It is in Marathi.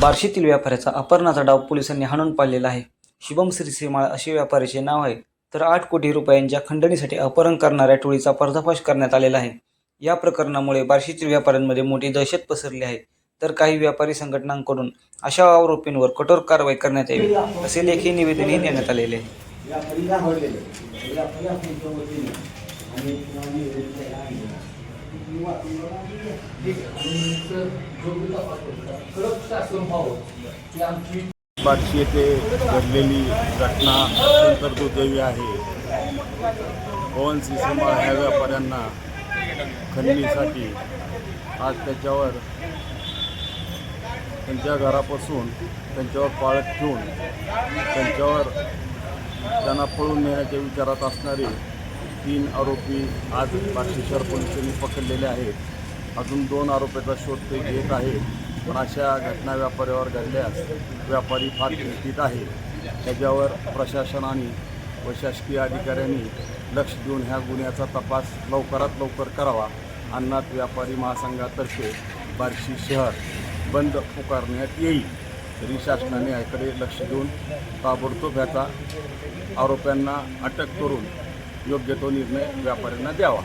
बार्शीतील व्यापाऱ्याचा अपहरणाचा डाव पोलिसांनी हाणून पाडलेला आहे. शुभम श्रीमाळ असे व्यापाऱ्याचे नाव आहे. तर आठ कोटी रुपयांच्या खंडणीसाठी अपहरण करणाऱ्या टोळीचा पर्दाफाश करण्यात आलेला आहे. या प्रकरणामुळे बार्शीतील व्यापाऱ्यांमध्ये मोठी दहशत पसरली आहे. तर काही व्यापारी संघटनांकडून अशा आरोपींवर कठोर कारवाई करण्यात यावी असे लेखी निवेदनही देण्यात आलेले आहे. बार्शी येथे घडलेली घटना अत्यंत दुर्दैवी आहे. पवन सिसेमा ह्या व्यापाऱ्यांना खंडणीसाठी आज त्याच्यावर त्यांच्या घरापासून त्यांच्यावर पाळत ठेवून त्यांच्यावर त्यांना पळून नेण्याच्या विचारात असणारे तीन आरोपी आज बार्शी शहर पोलिसांनी पकडलेले आहेत. अजून दोन आरोपीचा शोध ते घेत आहेत. पण अशा घटना व्यापाऱ्यावर घडल्यास व्यापारी फार चिंतित आहे. त्याच्यावर प्रशासनाने व शासकीय अधिकाऱ्यांनी लक्ष देऊन ह्या गुन्ह्याचा तपास लवकरात लवकर करावा. अन्नात व्यापारी महासंघातर्फे बार्शी शहर बंद पुकारण्यात येईल. तरी शासनाने याकडे लक्ष देऊन ताबडतोब ह्याचा आरोप्यांना अटक करून योग्य तो निर्णय व्यापाऱ्यांना द्यावा.